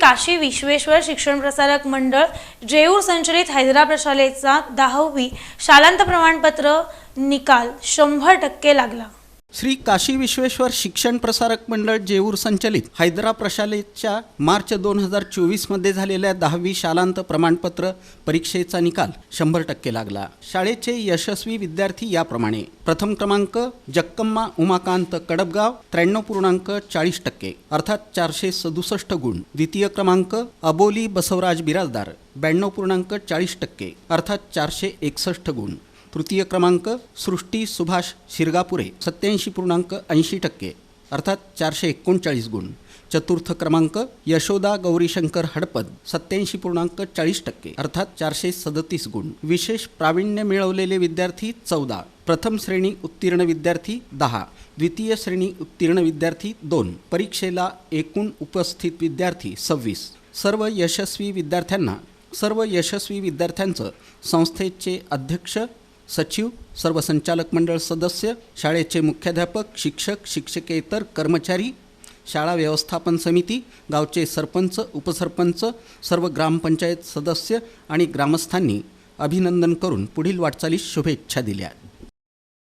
काशी विश्वेश्वर शिक्षण प्रसारक मंडळ जेऊर संचलित हैदराबाद शाळेचा दहावी शालांत प्रमाणपत्र निकाल शंभर टक्के लागला. श्री काशी विश्वेश्वर शिक्षण प्रसारक मंडळ जेऊर संचलित हैदरा प्रशालेच्या मार्च दोन हजार चोवीसमध्ये झालेल्या दहावी शालांत प्रमाणपत्र परीक्षेचा निकाल शंभर टक्के लागला. शाळेचे यशस्वी विद्यार्थी याप्रमाणे. प्रथम क्रमांक जक्कम्मा उमाकांत कडबगाव त्र्याण्णव पूर्णांक चाळीस टक्के अर्थात चारशे सदुसष्ट गुण. द्वितीय क्रमांक अबोली बसवराज बिराजदार ब्याण्णव पूर्णांक चाळीस टक्के अर्थात चारशे एकसष्ट गुण. तृतीय क्रमांक सृष्टी सुभाष शिरगापुरे सत्याऐंशी पूर्णांक ऐंशी टक्के अर्थात चारशे एकोणचाळीस गुण. चतुर्थ क्रमांक यशोदा गौरीशंकर हडपद सत्याऐंशी पूर्णांक चाळीस टक्के अर्थात चारशे सदतीस गुण. विशेष प्रावीण्य मिळवलेले विद्यार्थी चौदा प्रथम श्रेणी उत्तीर्ण विद्यार्थी दहा द्वितीय श्रेणी उत्तीर्ण विद्यार्थी दोन परीक्षेला एकूण उपस्थित विद्यार्थी सव्वीस. सर्व यशस्वी विद्यार्थ्यांना सर्व यशस्वी विद्यार्थ्यांचं संस्थेचे अध्यक्ष सचिव सर्व संचालक मंडळ सदस्य शाळेचे मुख्याध्यापक शिक्षक शिक्षकेतर कर्मचारी शाळा व्यवस्थापन समिती गावचे सरपंच उपसरपंच सर्व ग्रामपंचायत सदस्य आणि ग्रामस्थांनी अभिनंदन करून पुढील वाटचालीस शुभेच्छा दिल्या.